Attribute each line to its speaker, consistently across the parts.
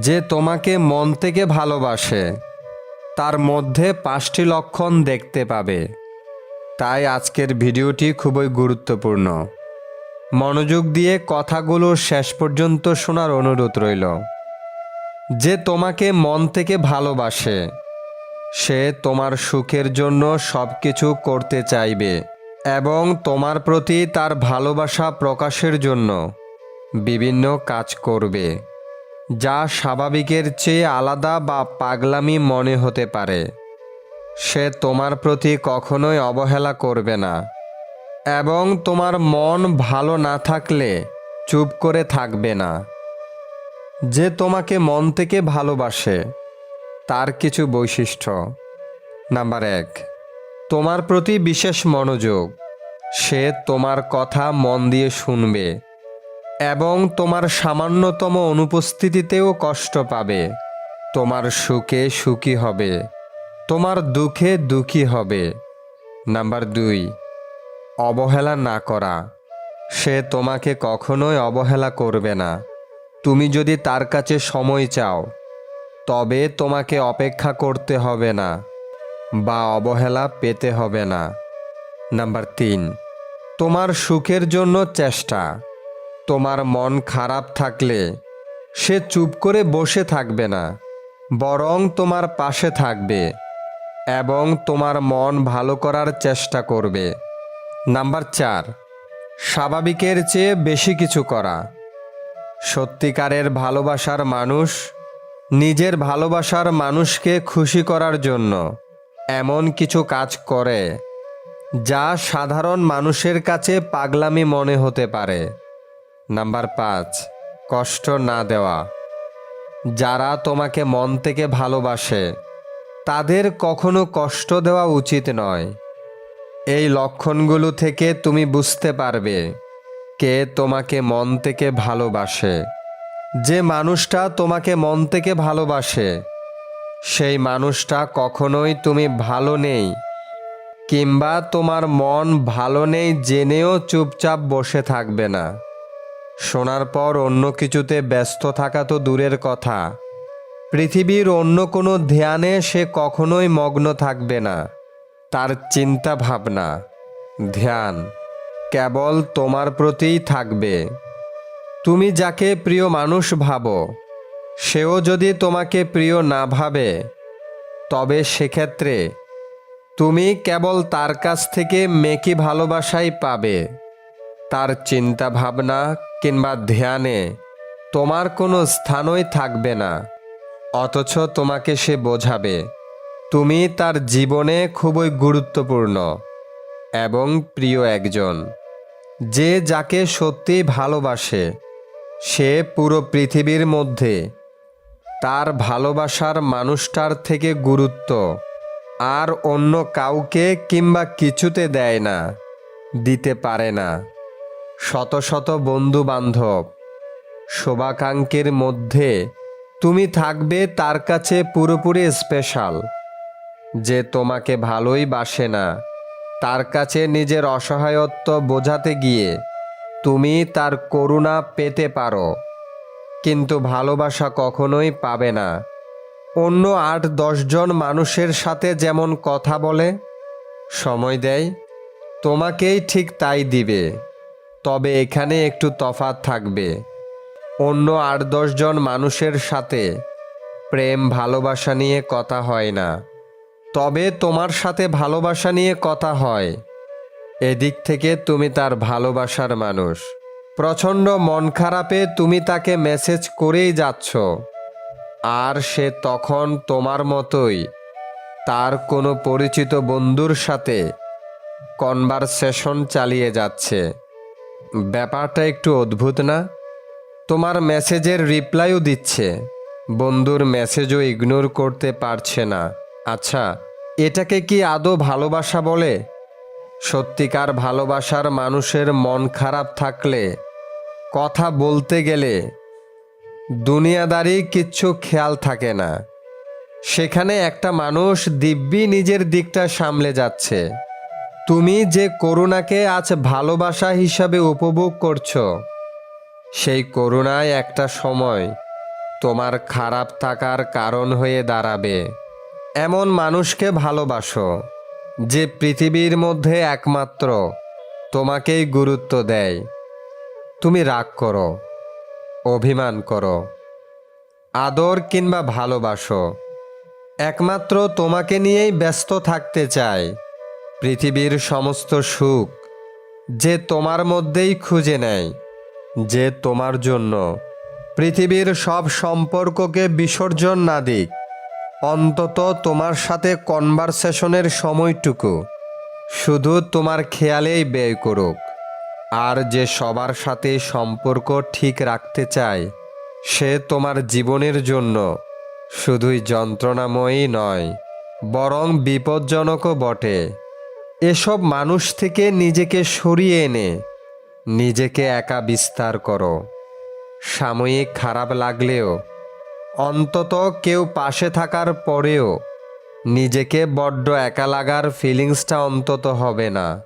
Speaker 1: যে তোমাকে মন থেকে ভালোবাসে, তার মধ্যে পাঁচটি লক্ষণ দেখতে পাবে। তাই আজকের ভিডিওটি খুবই গুরুত্বপূর্ণ। মনোযোগ দিয়ে কথাগুলো শেষ পর্যন্ত শোনার অনুরোধ রইল। যে তোমাকে মন থেকে ভালোবাসে, সে তোমার সুখের জন্য সব কিছু করতে চাইবে এবং তোমার প্রতি তার ভালোবাসা প্রকাশের জন্য বিভিন্ন কাজ করবে। যা স্বাভাবিকের চেয়ে আলাদা বা পাগলামি মনে হতে পারে। সে তোমার প্রতি কখনোই অবহেলা করবে না। এবং তোমার মন ভালো না থাকলে চুপ করে থাকবে না। যে তোমাকে মন থেকে ভালোবাসে, তার কিছু বৈশিষ্ট্য। নাম্বার এক, তোমার প্রতি বিশেষ মনোযোগ। সে তোমার কথা মন দিয়ে শুনবে। এবং তোমার সামান্যতম অনুপস্থিতিতেও কষ্ট পাবে। তোমার সুখে সুখী হবে। তোমার দুঃখে দুঃখী হবে। নাম্বার দুই, অবহেলা না করা। সে তোমাকে কখনোই অবহেলা করবে না। তুমি যদি তার কাছে সময় চাও, তবে তোমাকে অপেক্ষা করতে হবে না বা অবহেলা পেতে হবে না। নাম্বার তিন, তোমার সুখের জন্য চেষ্টা। তোমার মন খারাপ থাকলে সে চুপ করে বসে থাকবে না, বরং তোমার পাশে থাকবে এবং তোমার মন ভালো করার চেষ্টা করবে। নাম্বার চার, স্বাভাবিকের চেয়ে বেশি কিছু করা। সত্যিকারের ভালোবাসার মানুষ নিজের ভালোবাসার মানুষকে খুশি করার জন্য এমন কিছু কাজ করে, যা সাধারণ মানুষের কাছে পাগলামি মনে হতে পারে। নাম্বার পাঁচ, কষ্ট না দেওয়া। যারা তোমাকে মন থেকে ভালোবাসে, তাদের কখনো কষ্ট দেওয়া উচিত নয়। এই লক্ষণগুলো থেকে তুমি বুঝতে পারবে কে তোমাকে মন থেকে ভালোবাসে। যে মানুষটা তোমাকে মন থেকে ভালোবাসে, সেই মানুষটা কখনোই তুমি ভালো নেই কিংবা তোমার মন ভালো নেই জেনেও চুপচাপ বসে থাকবে না। শোনার পর অন্য কিছুতে ব্যস্ত থাকা তো দূরের কথা। পৃথিবীর অন্য কোনো ধ্যানে সে কখনোই মগ্ন থাকবে না। তার চিন্তা ভাবনা ধ্যান কেবল তোমার প্রতিই থাকবে। তুমি যাকে প্রিয় মানুষ ভাবো, সেও যদি তোমাকে প্রিয় না ভাবে, তবে সেক্ষেত্রে তুমি কেবল তার কাছ থেকে মেকি ভালোবাসাই পাবে। তার চিন্তা ভাবনা কিংবা ধ্যানে তোমার কোনো স্থানই থাকবে না, অথচ তোমাকে সে বোঝাবে। তুমি তার জীবনে খুবই গুরুত্বপূর্ণ এবং প্রিয় একজন। যে যাকে সত্যিই ভালোবাসে, সে পুরো পৃথিবীর মধ্যে তার ভালোবাসার মানুষটার থেকে গুরুত্ব আর অন্য কাউকে কিংবা কিছুতে দেয় না, দিতে পারে না। শত শত বন্ধু বান্ধব শোভাকাঙ্ক্ষের মধ্যে তুমি থাকবে তার কাছে পুরোপুরি স্পেশাল যে তোমাকে ভালোই বাসে না, তার কাছে নিজের অসহায়ত্ব বোঝাতে গিয়ে তুমি তার করুণা পেতে পারো। কিন্তু ভালোবাসা কখনোই পাবে না। অন্য আট দশজন মানুষের সাথে যেমন কথা বলে, সময় দেয়, তোমাকেই ঠিক তাই দিবে। তবে এখানে একটু তফাৎ থাকবে। অন্য আট দশজন মানুষের সাথে প্রেম ভালোবাসা নিয়ে কথা হয় না। তবে তোমার সাথে ভালোবাসা নিয়ে কথা হয়। এদিক থেকে তুমি তার ভালোবাসার মানুষ। প্রচণ্ড মন খারাপে তুমি তাকে মেসেজ করেই যাচ্ছ। আর সে তখন তোমার মতোই। তার কোনো পরিচিত বন্ধুর সাথে কনভারসেশন চালিয়ে যাচ্ছে। ব্যাপারটা একটু অদ্ভুত না? তোমার মেসেজের রিপ্লাইও দিচ্ছে। বন্ধুর মেসেজও ইগনোর করতে পারছে না। আচ্ছা এটাকে কি আদৌ ভালোবাসা বলে? সত্যিকার ভালোবাসার মানুষের মন খারাপ থাকলে, কথা বলতে গেলে দুনিয়াদারি কিচ্ছু খেয়াল থাকে না। সেখানে একটা মানুষ দিব্যি নিজের দিকটা সামলে যাচ্ছে। তুমি যে করুণাকে আজ ভালোবাসা হিসাবে উপভোগ করছ, সেই করুণায় একটা সময় তোমার খারাপ থাকার কারণ হয়ে দাঁড়াবে। এমন মানুষকে ভালোবাসো যে পৃথিবীর মধ্যে একমাত্র তোমাকেই গুরুত্ব দেয়। তুমি রাগ করো, অভিমান করো, আদর কিংবা ভালোবাসো। একমাত্র তোমাকে নিয়েই ব্যস্ত থাকতে চায়। পৃথিবীর সমস্ত সুখ যে তোমার মধ্যেই খুঁজে নেয়, যে তোমার জন্য। পৃথিবীর সব সম্পর্ককে বিসর্জন না দিক, অন্তত তোমার সাথে কনভারসেশনের সময়টুকু। শুধু তোমার খেয়ালেই ব্যয় করুক, আর যে সবার সাথে সম্পর্ক ঠিক রাখতে চায়, সে তোমার জীবনের জন্য শুধুই যন্ত্রণাময়ী নয়, বরং বিপজ্জনকও বটে। এসব মানুষ থেকে নিজেকে সরিয়ে এনে, নিজেকে একা বিস্তার করো। সাময়িক খারাপ লাগলেও, অন্তত কেউ পাশে থাকার পরেও, নিজেকে বড্ড একা লাগার ফিলিংসটা অন্তত হবে না।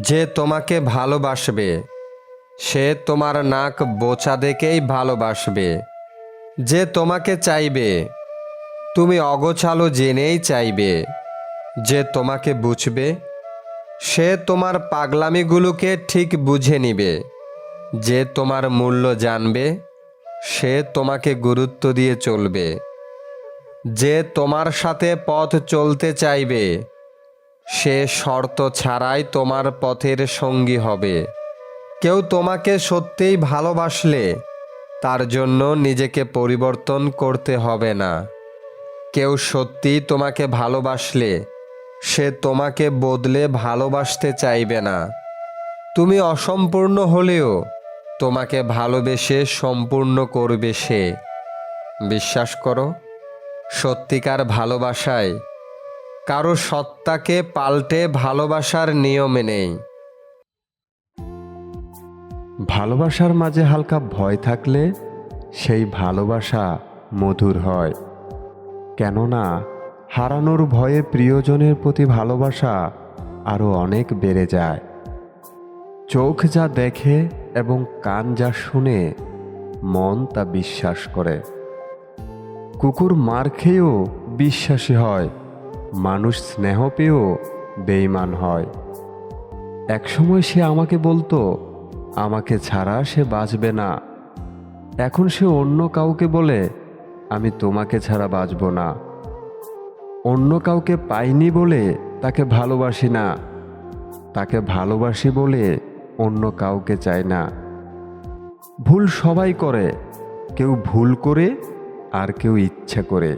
Speaker 1: যে তোমাকে ভালোবাসবে, সে তোমার নাক বোচা দেখেই ভালোবাসবে। যে তোমাকে চাইবে, তুমি অগোছালো জেনেই চাইবে। যে তোমাকে বুঝবে, সে তোমার পাগলামিগুলোকে ঠিক বুঝে নিবে। যে তোমার মূল্য জানবে, সে তোমাকে গুরুত্ব দিয়ে চলবে। যে তোমার সাথে পথ চলতে চাইবে, সে শর্ত ছাড়াই তোমার পথের সঙ্গী হবে। কেউ তোমাকে সত্যিই ভালোবাসলে, তার জন্য নিজেকে পরিবর্তন করতে হবে না। কেউ সত্যি তোমাকে ভালোবাসলে সে তোমাকে বদলে ভালোবাসতে চাইবে না। তুমি অসম্পূর্ণ হলেও তোমাকে ভালোবেসে সম্পূর্ণ করবে সে। বিশ্বাস করো, সত্যিকার ভালোবাসায় কারও সত্তাকে পাল্টে ভালোবাসার নিয়মে নেই।
Speaker 2: ভালোবাসার মাঝে হালকা ভয় থাকলে সেই ভালোবাসা মধুর হয়। কেননা হারানোর ভয়ে প্রিয়জনের প্রতি ভালোবাসা আরও অনেক বেড়ে যায়। চোখ যা দেখে এবং কান যা শুনে মন তা বিশ্বাস করে। কুকুর মার খেয়েও বিশ্বাসী হয়, মানুষ স্নেহ পেয়েও বেইমান হয়। একসময় সে আমাকে বলতো, আমাকে ছাড়া সে বাঁচবে না। এখন সে অন্য কাউকে বলে, আমি তোমাকে ছাড়া বাঁচব না। অন্য কাউকে পাইনি বলে তাকে ভালোবাসি না। তাকে ভালোবাসি বলে অন্য কাউকে চাই না। ভুল সবাই করে, কেউ ভুল করে আর কেউ ইচ্ছা করে।